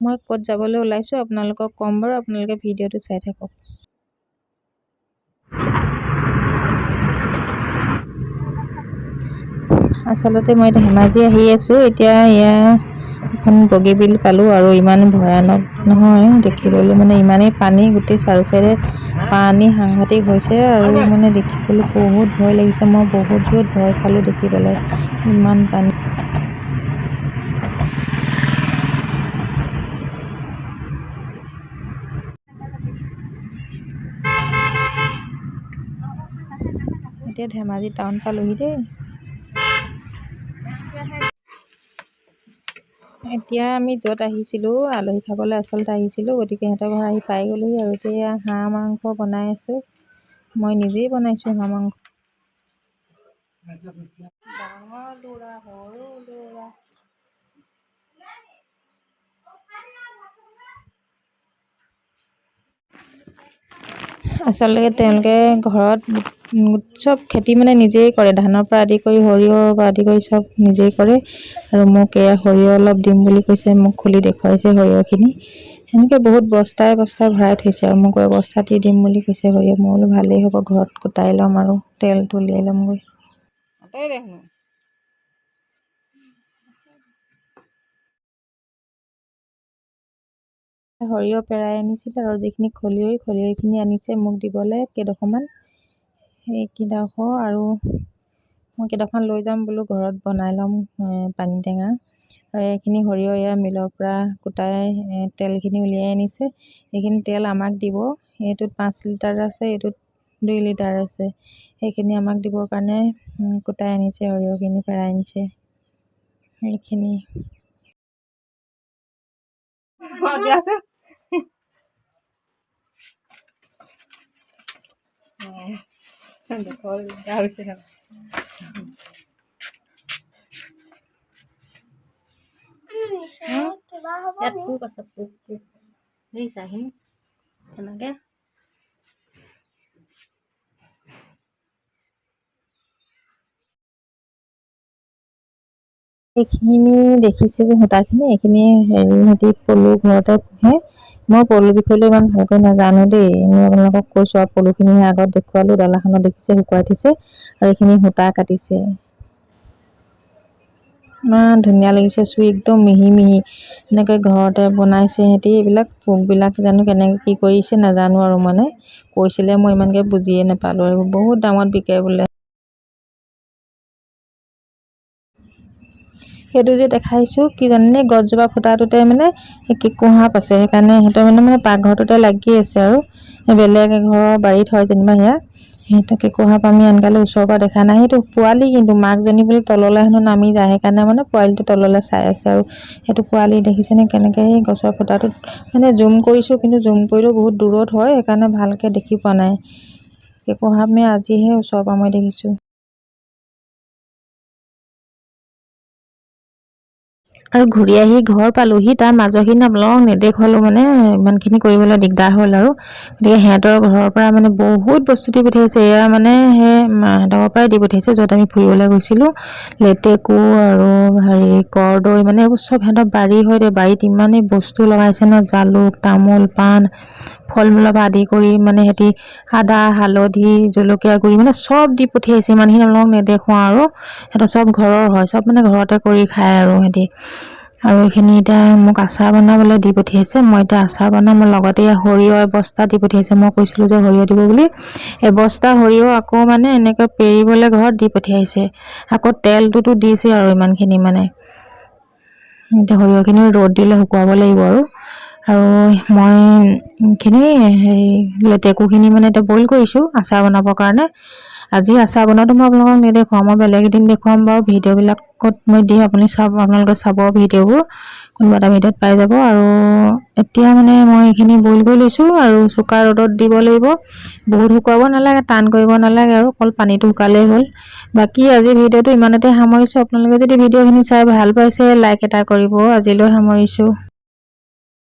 মই ক'ত যাবলৈ ওলাইছোঁ আপোনালোকক ক'ম বাৰু আপোনালোকে ভিডিঅ'টো চাই থাকক। আচলতে মই ধেমাজি আহি আছোঁ এতিয়া এয়া এখন বগীবিল পালোঁ আৰু ইমান ভয়ানক নহয় দেখিবলৈ মানে ইমানেই পানী গোটেই চাৰু চাইডে পানী সাংঘাতিক হৈছে আৰু মানে দেখিবলৈ বহুত ভয় লাগিছে মই বহুত জোৰত ভয় খালোঁ দেখি পেলাই ইমান পানী। এতিয়া ধেমাজি টাউন পালোহি দেই। এতিয়া আমি য'ত আহিছিলোঁ আলহী খাবলৈ আচলতে আহিছিলোঁ গতিকে সিহঁতৰ ঘৰ আহি পাই গ'লোহি আৰু এতিয়া হাঁহ মাংস বনাই আছোঁ। মই নিজেই বনাইছোঁ হাঁহ মাংস। আচলতে তেওঁলোকে ঘৰত চব খেতি মানে নিজেই কৰে ধানৰ পৰা আদি কৰি সৰিয়হৰ পৰা আদি কৰি চব নিজেই কৰে। আৰু মোক এয়া সৰিয়হ অলপ দিম বুলি কৈছে মোক খুলি দেখুৱাইছে সৰিয়হখিনি। সেনেকৈ বহুত বস্তাই বস্তাই ভৰাই থৈছে আৰু মোক বস্তাত দি দিম বুলি কৈছে সৰিয়হ। মই বোলো ভালেই হ'ব ঘৰত কুটাই ল'ম আৰু তেলটো উলিয়াই ল'মগৈ। সৰিয়হ পেৰাই আনিছিলে আৰু যিখিনি খলিয়ৈ খলিয়ৈখিনি আনিছে মোক দিবলৈ কেইডোখৰমান। সেইকেইডোখৰ আৰু মই কেইডোখৰমান লৈ যাম বোলো ঘৰত বনাই ল'ম পানী টেঙা। আৰু এইখিনি সৰিয়হ এয়া মিলৰ পৰা কুটাই তেলখিনি উলিয়াই আনিছে। এইখিনি তেল আমাক দিব। এইটোত পাঁচ লিটাৰ আছে এইটোত দুই লিটাৰ আছে। সেইখিনি আমাক দিবৰ কাৰণে কুটাই আনিছে সৰিয়হখিনি পেৰাই আনিছে। সেইখিনি ইয়াত পোক আছে পোক পোক দেখিছা এইখিনি এনেকৈ এইখিনি দেখিছে যে সূতাখিনি এইখিনি হেৰি সিহঁতি পলু ঘৰতে পোহে। মই পলু বিষয়লৈ ইমান ভালকৈ নাজানো দেই। এনেই আপোনালোকক কৈছোঁ আৰু পলুখিনি আগত দেখুৱালোঁ ডলাখনত দেখিছে শুকুৱাই থৈছে আৰু এইখিনি সূতা কাটিছে। ইমান ধুনীয়া লাগিছে চুই একদম মিহি মিহি। এনেকৈ ঘৰতে বনাইছে সিহঁতি এইবিলাক পোকবিলাক জানো কেনেকৈ কি কৰিছে নাজানো আৰু মানে। কৈছিলে মই ইমানকৈ বুজিয়ে নাপালোঁ আৰু। বহুত দামত বিকে বোলে। সেইটো যে দেখাইছোঁ কি জানেনে গছজোপা ফুটাটোতে মানে কেঁকু সাপ আছে। সেইকাৰণে সিহঁতৰ মানে মানে পাকঘৰটোতে লাগি আছে আৰু। বেলেগ এঘৰৰ বাৰীত হয় যেনিবা সেয়া। সিহঁতৰ কেঁকু সাপ আমি আনকালে ওচৰৰ পৰা দেখা নাই। সেইটো পোৱালি কিন্তু মাকজনী বুলি তললৈ হেনো নামি যায়। সেইকাৰণে মানে পোৱালিটো তললৈ চাই আছে আৰু। সেইটো পোৱালি দেখিছেনে কেনেকৈ? সেই গছৰ ফুটাটোত মানে জুম কৰিছোঁ কিন্তু জুম কৰিলেও বহুত দূৰত হয়। সেইকাৰণে ভালকৈ দেখি পোৱা নাই। কেঁকু সাপ মই আজিহে ওচৰৰ পৰা মই দেখিছোঁ। আৰু ঘূৰি আহি ঘৰ পালোহি তাৰ মাজৰখিনি আপোনালোকক নেদেখুৱালোঁ মানে ইমানখিনি কৰিবলৈ দিগদাৰ হ'ল আৰু। গতিকে সিহঁতৰ ঘৰৰ পৰা মানে বহুত বস্তু দি পঠিয়াইছে এয়া মানে সেই সিহঁতৰ পৰাই দি পঠিয়াইছে য'ত আমি ফুৰিবলৈ গৈছিলোঁ। লেটেকু আৰু হেৰি কৰদৈ মানে এইবোৰ চব সিহঁতৰ বাৰী হয় দে বাৰীত ইমানেই বস্তু লগাইছে ন জালুক তামোল পাণ ফল মূলৰ পৰা আদি কৰি মানে সিহঁতি আদা হালধি জলকীয়া গুড়ি মানে চব দি পঠিয়াইছে ইমানখিনি আপোনালোকক নেদেখুৱাওঁ আৰু। সিহঁতৰ চব ঘৰৰ হয় চব মানে ঘৰতে কৰি খায় আৰু সিহঁতি। আৰু এইখিনি এতিয়া মোক আচাৰ বনাবলৈ দি পঠিয়াইছে। মই এতিয়া আচাৰ বনাম লগতে সৰিয়হ এবস্তা দি পঠিয়াইছে। মই কৈছিলোঁ যে সৰিয়হ দিব বুলি। এবস্তা সৰিয়হ আকৌ মানে এনেকৈ পেৰিবলৈ ঘৰত দি পঠিয়াইছে। আকৌ তেলটোতো দিছে আৰু ইমানখিনি মানে। এতিয়া সৰিয়হখিনি ৰ'দ দিলে শুকুৱাব লাগিব আৰু। আৰু মই এইখিনি হেৰি লেটেকুখিনি মানে এতিয়া বইল কৰিছোঁ আচাৰ বনাবৰ কাৰণে। আজি আচাৰ বনোৱাটো মই আপোনালোকক নেদেখুৱাওঁ মই বেলেগ এদিন দেখুৱাম বাৰু ভিডিঅ'বিলাকত মই দিম আপুনি চাব আপোনালোকে চাব ভিডিঅ'বোৰ কোনোবা এটা ভিডিঅ'ত পাই যাব। আৰু এতিয়া মানে মই এইখিনি বইল কৰি লৈছোঁ আৰু চোকা ৰ'দত দিব লাগিব। বহুত শুকুৱাব নালাগে টান কৰিব নালাগে আৰু অকল পানীটো শুকালেই হ'ল। বাকী আজি ভিডিঅ'টো ইমানতে সামৰিছোঁ। আপোনালোকে যদি ভিডিঅ'খিনি চাই ভাল পাইছে লাইক এটা কৰিব আজিলৈ সামৰিছোঁ।